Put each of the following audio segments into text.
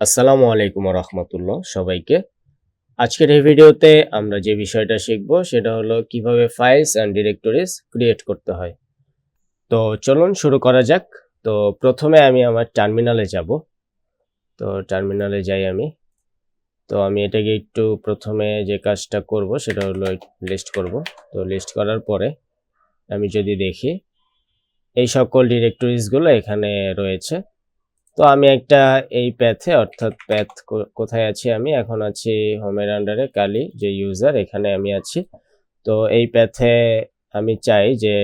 আসসালামু আলাইকুম রহমতুল্লাহ সবাইকে। আজকের এই ভিডিওতে আমরা যে বিষয়টা শিখব সেটা হলো কীভাবে ফাইলস অ্যান্ড ডিরেক্টরিজ ক্রিয়েট করতে হয়। তো চলুন শুরু করা যাক। তো প্রথমে আমি আমার টার্মিনালে যাব। তো টার্মিনালে যাই আমি। তো আমি এটাকে একটু প্রথমে যে কাজটা করব সেটা হলো লিস্ট করব। তো লিস্ট করার পরে আমি যদি দেখি, এই সকল ডিরেক্টরিজগুলো এখানে রয়েছে। তো আমি একটা এই প্যাথে অর্থাৎ প্যাথ কোথায় আছি আমি? এখন আছি হোমের আন্ডারে কালি যে ইউজার এখানে আমি আছি। তো এই প্যাথে আমি চাই যে,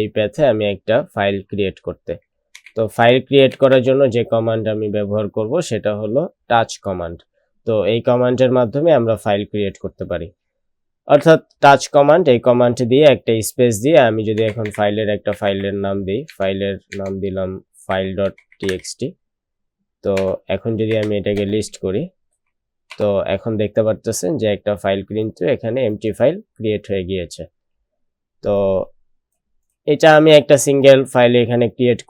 এই প্যাথে আমি একটা ফাইল ক্রিয়েট করতে। তো ফাইল ক্রিয়েট করার জন্য যে কমান্ড আমি ব্যবহার করব, সেটা হলো টাচ কমান্ড তো এই কমান্ডের মাধ্যমে আমরা ফাইল ক্রিয়েট করতে পারি। অর্থাৎ টাচ কমান্ড এই কমান্ড দিয়ে একটা স্পেস দিয়ে আমি যদি এখন ফাইলের একটা ফাইলের নাম দিই ফাইলের নাম দিলাম ফাইল ডট টিএক্সটি তো এখন যদি আমি এটাকে লিস্ট করি, তো এখন দেখতে পারতেছেন যে একটা ফাইল কিন্তু এখানে এমটি ফাইল ক্রিয়েট হয়ে গিয়েছে। তো এটা আমি একটা সিঙ্গেল ফাইল এখানে ক্রিয়েট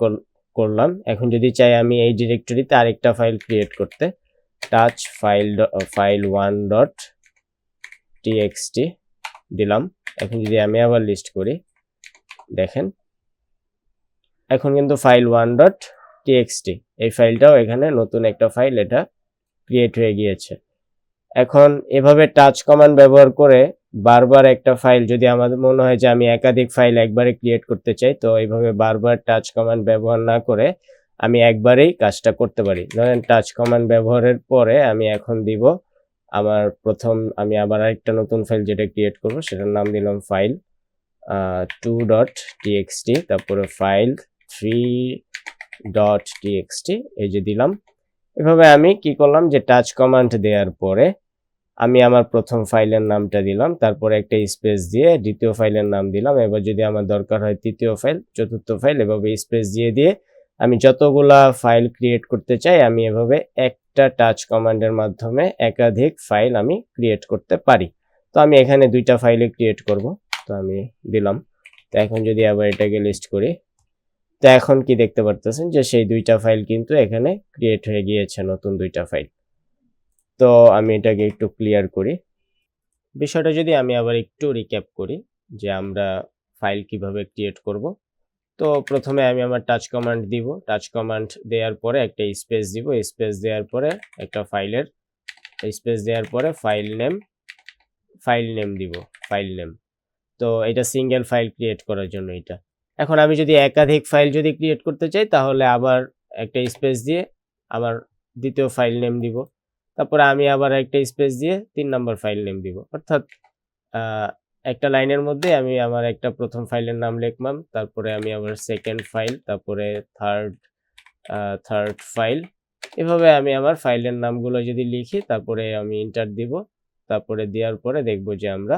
করলাম। এখন যদি চাই আমি এই ডিরেক্টরিতে আরেকটা ফাইল ক্রিয়েট করতে touch file file one dot TXT দিলাম। এখন যদি আমি আবার লিস্ট করি, দেখেন, এখন কিন্তু ফাইল ওয়ান ডট টিএক্সটি এই ফাইলটাও এখানে নতুন একটা ফাইল এটা ক্রিয়েট হয়ে গিয়েছে। এখন এভাবে টাচ কমান্ড ব্যবহার করে বারবার একটা ফাইল যদি আমাদের মনে হয় যে আমি একাধিক ফাইল একবারে ক্রিয়েট করতে চাই, তো এইভাবে বারবার টাচ কমান্ড ব্যবহার না করে আমি একবারেই কাজটা করতে পারি। ধরেন টাচ কমান্ড ব্যবহারের পরে আমি এখন দিব আমার প্রথম, আমি আবার আরেকটা নতুন ফাইল যেটা ক্রিয়েট করব, সেটার নাম দিলাম ফাইল টু ডট টিএক্সটি তারপরে ফাইল থ্রি ডট টিএক্সটি এই যে দিলাম। এভাবে আমি কি করলাম যে টাচ কমান্ড দেওয়ার পরে আমি আমার প্রথম ফাইলের নামটা দিলাম, তারপরে একটা স্পেস দিয়ে দ্বিতীয় ফাইলের নাম দিলাম। এবার যদি আমার দরকার হয় তৃতীয় ফাইল, চতুর্থ ফাইল, এভাবে স্পেস দিয়ে দিয়ে আমি যতগুলা ফাইল ক্রিয়েট করতে চাই, আমি এভাবে একটা টাচ কমান্ডের মাধ্যমে একাধিক ফাইল আমি ক্রিয়েট করতে পারি। তো আমি এখানে দুইটা ফাইলে ক্রিয়েট করব, তো আমি দিলাম। তো এখন যদি আবার এটাকে লিস্ট করি তো এখন কি দেখতে পারতেছেন যে সেই দুইটা ফাইল কিন্তু এখানে ক্রিয়েট হয়ে গিয়েছে, নতুন দুইটা ফাইল তো আমি এটাকে একটু ক্লিয়ার করি। বিষয়টা যদি আমি আবার একটু রিক্যাপ করি যে আমরা ফাইল কীভাবে ক্রিয়েট করব। তো প্রথমে আমি আমার টাচ কমান্ড দিব। টাচ কমান্ড দেওয়ার পরে একটা স্পেস দিব। স্পেস দেওয়ার পরে একটা ফাইলের স্পেস দেওয়ার পরে ফাইল নেম ফাইল নেম দিব। ফাইল নেম তো এটা সিঙ্গেল ফাইল ক্রিয়েট করার জন্য এটা। এখন আমি যদি একাধিক ফাইল যদি ক্রিয়েট করতে চাই, তাহলে আবার একটা স্পেস দিয়ে আমার দ্বিতীয় ফাইল নেম দিব। তারপরে আমি আবার একটা স্পেস দিয়ে তিন নম্বর ফাইল নেম দিব। অর্থাৎ একটা লাইনের মধ্যে আমি আমার একটা প্রথম ফাইলের নাম লিখলাম, তারপরে আমি আবার সেকেন্ড ফাইল তারপরে থার্ড থার্ড ফাইল এভাবে আমি আমার ফাইলের নামগুলো যদি লিখি, তারপরে আমি ইন্টার দিব। তারপরে দেওয়ার পরে দেখব যে আমরা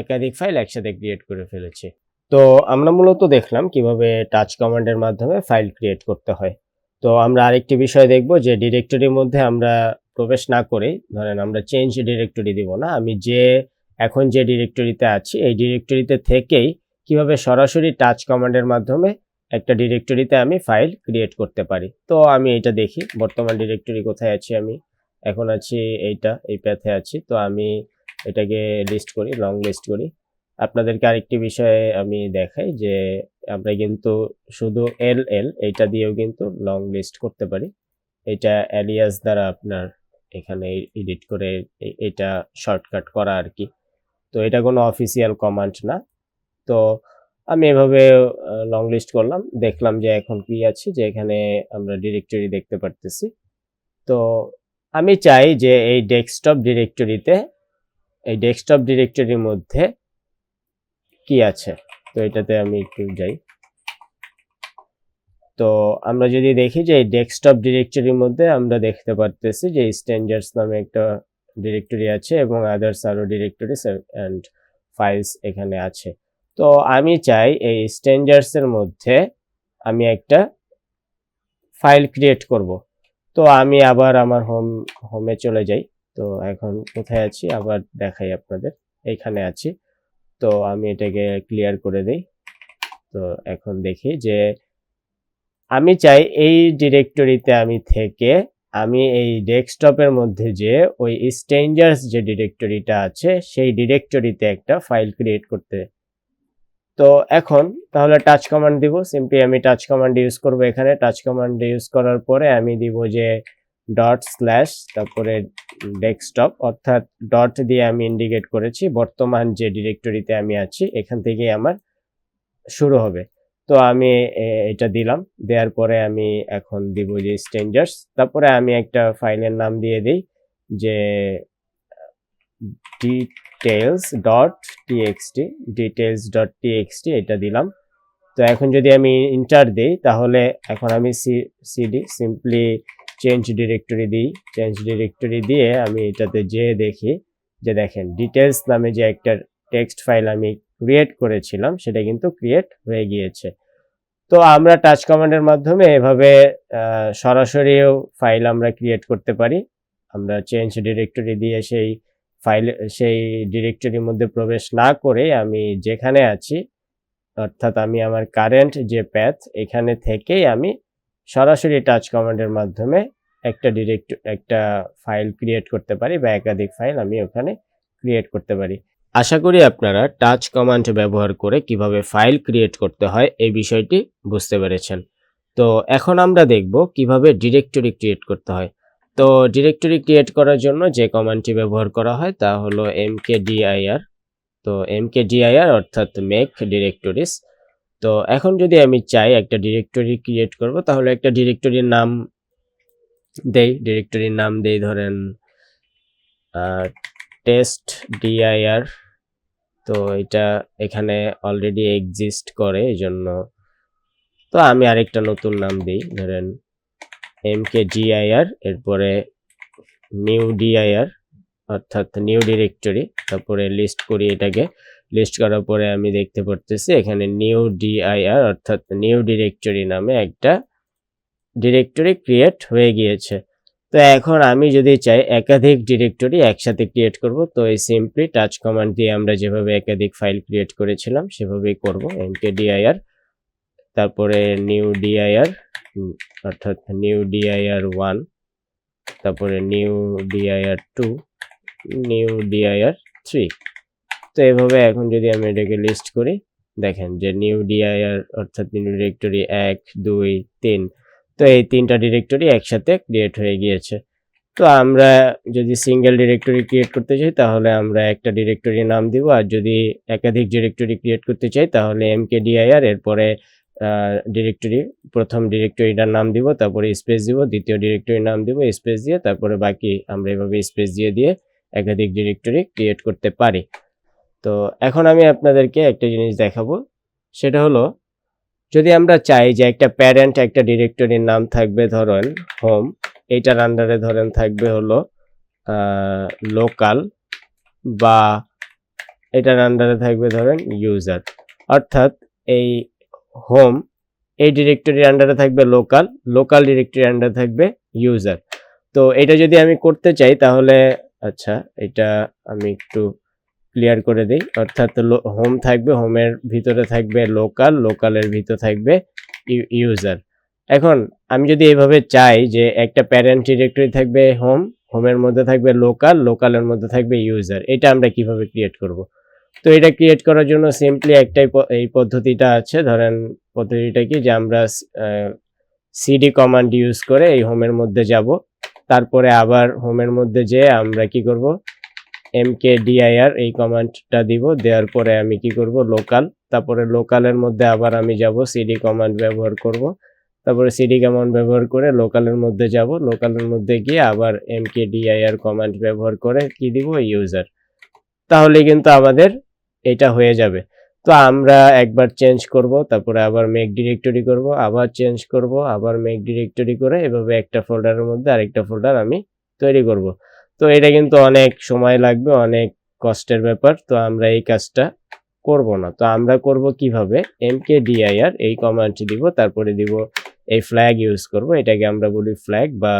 একাধিক ফাইল একসাথে ক্রিয়েট করে ফেলেছি। তো আমরা মূলত দেখলাম কীভাবে টাচ কমান্ডের মাধ্যমে ফাইল ক্রিয়েট করতে হয়। তো আমরা আরেকটি বিষয় দেখব যে ডিরেক্টরির মধ্যে আমরা প্রবেশ না করে ধরেন আমরা চেঞ্জ ডিরেক্টরি দিব না, আমি যে, এখন যে ডিরেক্টরিতে আছি, এই ডিরেক্টরিতে থেকেই কীভাবে সরাসরি টাচ কমান্ডের মাধ্যমে একটা ডিরেক্টরিতে আমি ফাইল ক্রিয়েট করতে পারি। তো আমি এটা দেখি, বর্তমান ডিরেক্টরি কোথায় আছি আমি? এখন আছি এইটা, এই প্যাথে আছি, তো আমি এটাকে লিস্ট করি লং লিস্ট করি। আপনাদেরকে আরেকটি বিষয়ে আমি দেখাই যে আমরা কিন্তু শুধু এল এল এইটা দিয়েও কিন্তু লং লিস্ট করতে পারি। এটা অ্যালিয়াস দ্বারা আপনার এখানে এডিট করে এটা শর্টকাট করা আর কি। তো এটা কোনো অফিসিয়াল কমান্ড না। তো আমি এভাবে লং লিস্ট করলাম। দেখলাম যে এখন কি আছে, যে এখানে আমরা ডিরেক্টরি দেখতে পারতেছি। তো আমি চাই যে এই ডেস্কটপ ডিরেক্টরিতে এই ডেস্কটপ ডিরেক্টরির মধ্যে কি আছে? তো এটাতে আমি একটু যাই। তো আমরা যদি দেখি যে এই ডেস্কটপ ডিরেক্টরির মধ্যে আমরা দেখতে পারতেছি যে স্ট্যান্ডার্স নামে একটা ডিরেক্টরি আছে এবং আদার্স আরও ডিরেক্টরিস অ্যান্ড ফাইলস এখানে আছে। তো আমি চাই এই স্ট্যান্ডার্সের মধ্যে আমি একটা ফাইল ক্রিয়েট করব। তো আমি আবার আমার হোম হোমে চলে যাই। তো এখন কোথায় আছি? আবার দেখাই আপনাদের। এইখানে আছি। তো আমি এটাকে ক্লিয়ার করে দিই। তো এখন দেখি যে আমি চাই এই ডিরেক্টরিতে আমি থেকে আমি এই ডেস্কটপের মধ্যে যে ওই স্ট্রেঞ্জার্স যে ডিরেক্টরিটা আছে, সেই ডিরেক্টরিতে একটা ফাইল ক্রিয়েট করতে। তো এখন তাহলে টাচ কমান্ড দিব। সিম্পলি আমি টাচ কমান্ড ইউজ করব এখানে। টাচ কমান্ড ইউজ করার পরে আমি দিব যে ডট স্ল্যাশ তারপরে ডেস্কটপ অর্থাৎ ডট দিয়ে আমি ইন্ডিকেট করেছি, বর্তমান যে ডিরেক্টরিতে আমি আছি, এখান থেকেই আমার শুরু হবে। তো আমি এটা দিলাম, দেওয়ার পরে আমি এখন দিব যে স্ট্রেঞ্জার্স তারপরে আমি একটা ফাইলের নাম দিয়ে দিই, যে details dot TXT details dot TXT এটা দিলাম। তো এখন যদি আমি ইন্টার দিই, তাহলে এখন আমি C CD simply change directory দিই। চেঞ্জ ডিরেক্টরি দিয়ে আমি এটাতে যেয়ে দেখি যে দেখেন ডিটেলস নামে যে একটা টেক্সট ফাইল আমি ক্রিয়েট করেছিলাম, সেটা কিন্তু ক্রিয়েট হয়ে গিয়েছে। তো আমরা টাচ কমান্ডের মাধ্যমে এভাবে সরাসরিও ফাইল আমরা ক্রিয়েট করতে পারি। আমরা চেঞ্জ ডিরেক্টরি দিয়ে সেই ফাইল সেই ডিরেক্টরির মধ্যে প্রবেশ না করে আমি যেখানে আছি, অর্থাৎ আমি আমার কারেন্ট যে প্যাথ এখানে থেকেই আমি সরাসরি টাচ কমান্ডের মাধ্যমে একটা ডিরেক্ট একটা ফাইল ক্রিয়েট করতে পারি বা একাধিক ফাইল আমি ওখানে ক্রিয়েট করতে পারি। আশা করি আপনারা টাচ কমান্ড ব্যবহার করে কীভাবে ফাইল ক্রিয়েট করতে হয় এই বিষয়টি বুঝতে পেরেছেন। তো এখন আমরা দেখব কীভাবে ডিরেক্টরি ক্রিয়েট করতে হয়। তো ডিরেক্টরি ক্রিয়েট করার জন্য যে কমান্ডটি ব্যবহার করা হয় তা হলো mkdir তো mkdir অর্থাৎ মেক ডিরেক্টরিজ তো এখন যদি আমি চাই একটা ডিরেক্টরি ক্রিয়েট করব, তাহলে একটা ডিরেক্টরির নাম দেই। ডিরেক্টরির নাম দেই ধরেন টেস্ট ডিআইআর তো এটা এখানে অলরেডি এক্সিস্ট করে এই জন্য তো আমি আরেকটা নতুন নাম দিই, ধরেন এম কে ডিআইআর এরপরে নিউ ডিআইআর অর্থাৎ নিউ ডিরেক্টরি তারপরে লিস্ট করি এটাকে। লিস্ট করার পরে আমি দেখতে পারতেছি এখানে নিউ ডিআইআর অর্থাৎ নিউ ডিরেক্টরি নামে একটা ডিরেক্টরি ক্রিয়েট হয়ে গিয়েছে। তো এখন আমি যদি চাই একাধিক ডিরেক্টরি একসাথে ক্রিয়েট করব, তো এই সিম্পলি টাচ কমান্ড দিয়ে আমরা যেভাবে একাধিক ফাইল ক্রিয়েট করেছিলাম, সেভাবেই করব। এমকেডিআইআর তারপরে নিউ ডিআইআর অর্থাৎ নিউ ডিআইআর ওয়ান তারপরে new DIR two new DIR three তো এভাবে এখন যদি আমি এটাকে লিস্ট করি, দেখেন যে নিউ ডিআইআর অর্থাৎ নিউ ডিরেক্টরি এক, দুই, তিন, তো এই তিনটা ডিরেক্টরি একসাথে ক্রিয়েট হয়ে গিয়েছে। তো আমরা যদি সিঙ্গেল ডিরেক্টরি ক্রিয়েট করতে চাই, তাহলে আমরা একটা ডিরেক্টরি নাম দিব, আর যদি একাধিক ডিরেক্টরি ক্রিয়েট করতে চাই, তাহলে এমকেডিআইআর এরপরে ডিরেক্টরি প্রথম ডিরেক্টরিটার নাম দিব, তারপরে স্পেস দিব, দ্বিতীয় ডিরেক্টরির নাম দিব স্পেস দিয়ে, তারপরে বাকি আমরা এভাবে স্পেস দিয়ে দিয়ে একাধিক ডিরেক্টরি ক্রিয়েট করতে পারি। তো এখন আমি আপনাদেরকে একটা জিনিস দেখাবো। সেটা হলো, যদি আমরা চাই যে একটা প্যারেন্ট একটা ডিরেক্টরির নাম থাকবে ধরেন হোম এইটার আন্ডারে ধরেন থাকবে হলো লোকাল বা এটার আন্ডারে থাকবে ধরেন ইউজার অর্থাৎ এই হোম এই ডিরেক্টরির আন্ডারে থাকবে লোকাল লোকাল ডিরেক্টরির আন্ডারে থাকবে ইউজার তো এটা যদি আমি করতে চাই, তাহলে আচ্ছা এটা আমি একটু ক্লিয়ার করে দিই। অর্থাৎ হোম থাকবে হোমের ভিতরে থাকবে লোকাল লোকালের ভিতরে থাকবে ইউজার এখন আমি যদি এইভাবে চাই যে একটা প্যারেন্ট ডিরেক্টরি থাকবে হোম হোমের মধ্যে থাকবে লোকাল লোকালের মধ্যে থাকবে ইউজার এটা আমরা কীভাবে ক্রিয়েট করব? তো এটা ক্রিয়েট করার জন্য সিম্পলি একটাই এই পদ্ধতিটা আছে। ধরেন পদ্ধতিটা কি যে আমরা সিডি কমান্ড ইউজ করে এই হোমের মধ্যে যাব। তারপরে আবার হোমের মধ্যে যে আমরা কি করব? এমকে ডিআইআর এই কমান্ডটা দিব। দেওয়ার পরে আমি কি করব? লোকাল তারপরে লোকালের মধ্যে আবার আমি যাব সিডি কমান্ড ব্যবহার করব। তারপরে সিডি কমান্ড ব্যবহার করে লোকালের মধ্যে যাব। লোকালের মধ্যে গিয়ে আবার এমকে ডিআইআর কমান্ড ব্যবহার করে কি দিব? ইউজার তাহলে কিন্তু আমাদের এটা হয়ে যাবে। তো আমরা একবার চেঞ্জ করব, তারপরে আবার মেক ডিরেক্টরি করব, আবার চেঞ্জ করব, আবার মেক ডিরেক্টরি করে এভাবে একটা ফোল্ডারের মধ্যে আরেকটা ফোল্ডার আমি তৈরি করব। তো এটা কিন্তু অনেক সময় লাগবে, অনেক কষ্টের ব্যাপার, তো আমরা এই কাজটা করব না। তো আমরা করব কীভাবে? এমকে ডিআইআর এই কমান্ডটি দিব, তারপরে দিব এই ফ্ল্যাগ ইউজ করব, এটাকে আমরা বলি ফ্ল্যাগ বা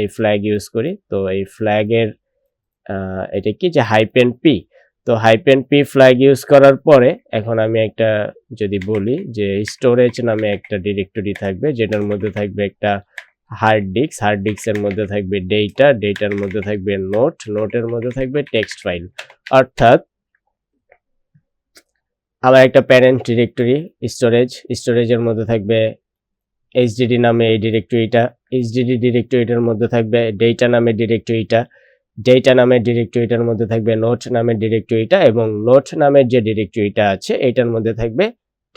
এই ফ্ল্যাগ ইউজ করি। তো এই ফ্ল্যাগের এটা কি যে হাইপেন পি তো হাইপেন পি ফ্ল্যাগ ইউজ করার পরে এখন আমি একটা যদি বলি যে স্টোরেজ নামে একটা ডিরেক্টরি থাকবে, যেটার মধ্যে থাকবে একটা হার্ড ডিস্ক হার্ড ডিস্কের মধ্যে থাকবে ডেটা ডেটার মধ্যে থাকবে নোট নোটের মধ্যে থাকবে টেক্সট ফাইল অর্থাৎ আমার একটা প্যারেন্ট ডিরেক্টরি স্টোরেজ স্টোরেজের মধ্যে থাকবে এইচডিডি নামে এই ডিরেক্টরিটা এইচডিডি ডিরেক্টরিটার মধ্যে থাকবে ডেটা নামে ডিরেক্টরিটা ডেটা নামের ডিরেক্টরিটার মধ্যে থাকবে নোট নামের ডিরেক্টরিটা এবং নোট নামের যে ডিরেক্টরিটা আছে, এটার মধ্যে থাকবে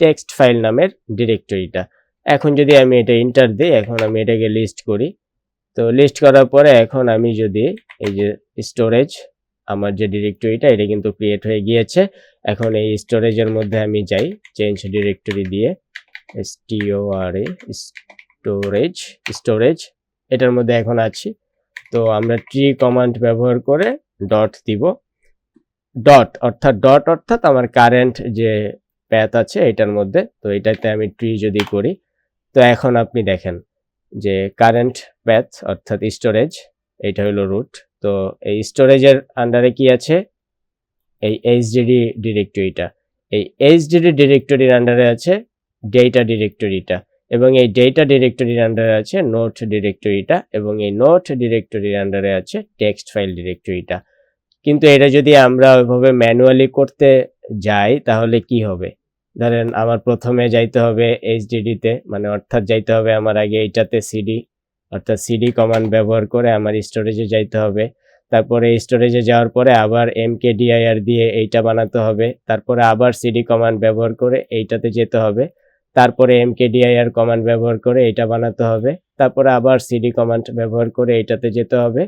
টেক্সট ফাইল নামের ডিরেক্টরিটা এখন যদি আমি এটা ইন্টার দিই, এখন আমি এটাকে লিস্ট করি। তো লিস্ট করার পরে এখন আমি যদি এই যে স্টোরেজ আমার যে ডিরেক্টরিটা এটা কিন্তু ক্রিয়েট হয়ে গিয়েছে। এখন এই স্টোরেজের মধ্যে আমি যাই চেঞ্জ ডিরেক্টরি দিয়ে এসটিওআরএ স্টোরেজ স্টোরেজ এটার মধ্যে এখন আছি। তো আমরা ট্রি কমান্ড ব্যবহার করে ডট দিব। ডট অর্থাৎ ডট অর্থাৎ আমার কারেন্ট যে প্যাথ আছে এটার মধ্যে। তো এটাতে আমি ট্রি যদি করি, তো এখন আপনি দেখেন যে কারেন্ট প্যাথ অর্থাৎ স্টোরেজ এটা হলো রুট তো এই স্টোরেজের আন্ডারে কি আছে? এই এইচডিডি ডিরেক্টরিটা এই এইচডিডি ডিরেক্টরির আন্ডারে আছে ডেটা ডিরেক্টরিটা এবং এই ডেটা ডিরেক্টরির আন্ডারে আছে নোট ডিরেক্টরিটা এবং এই নোট ডিরেক্টরির আন্ডারে আছে টেক্সট ফাইল ডিরেক্টরিটা কিন্তু এটা যদি আমরা ওইভাবে ম্যানুয়ালি করতে যাই, তাহলে কি হবে? ধরেন আমার প্রথমে যাইতে হবে এইচডিডিতে মানে অর্থাৎ যাইতে হবে আমার আগে এইটাতে সিডি অর্থাৎ সিডি কমান্ড ব্যবহার করে আমার স্টোরেজে যাইতে হবে। তারপরে স্টোরেজে যাওয়ার পরে আবার এমকে ডিআইআর দিয়ে এইটা বানাতে হবে। তারপরে আবার সিডি কমান্ড ব্যবহার করে এইটাতে যেতে হবে। তারপরে এমকে ডিআইআর কমান্ড ব্যবহার করে এটা বানাতে হবে। তারপরে আবার সিডি কমান্ড ব্যবহার করে এইটাতে যেতে হবে।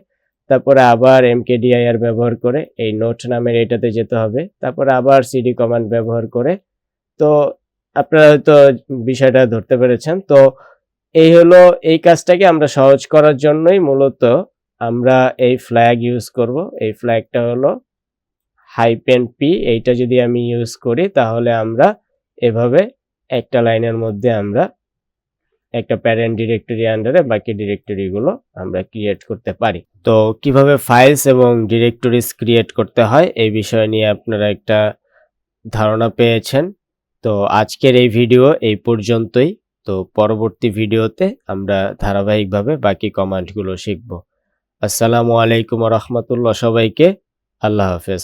তারপরে আবার এমকে ডিআইআর ব্যবহার করে এই নোট নামের এটাতে যেতে হবে। তারপরে আবার সিডি কমান্ড ব্যবহার করে। তো আপনারা হয়তো বিষয়টা ধরতে পেরেছেন। তো এই হলো এই কাজটাকে আমরা সহজ করার জন্যই মূলত আমরা এই ফ্ল্যাগ ইউজ করব। এই ফ্ল্যাগটা হলো হাইপেন পি এইটা যদি আমি ইউজ করি তাহলে আমরা এভাবে একটা লাইনের মধ্যে আমরা একটা প্যারেন্ট ডিরেক্টরি আন্ডারে বাকি ডিরেক্টরিগুলো আমরা ক্রিয়েট করতে পারি। তো কীভাবে ফাইলস এবং ডিরেক্টরিজ ক্রিয়েট করতে হয় এই বিষয় নিয়ে আপনারা একটা ধারণা পেয়েছেন। তো আজকের এই ভিডিও এই পর্যন্তই। তো পরবর্তী ভিডিওতে আমরা ধারাবাহিকভাবে বাকি কমান্ডগুলো শিখব। আসসালামু আলাইকুম রহমতুল্লাহ সবাইকে। আল্লাহ হাফেজ।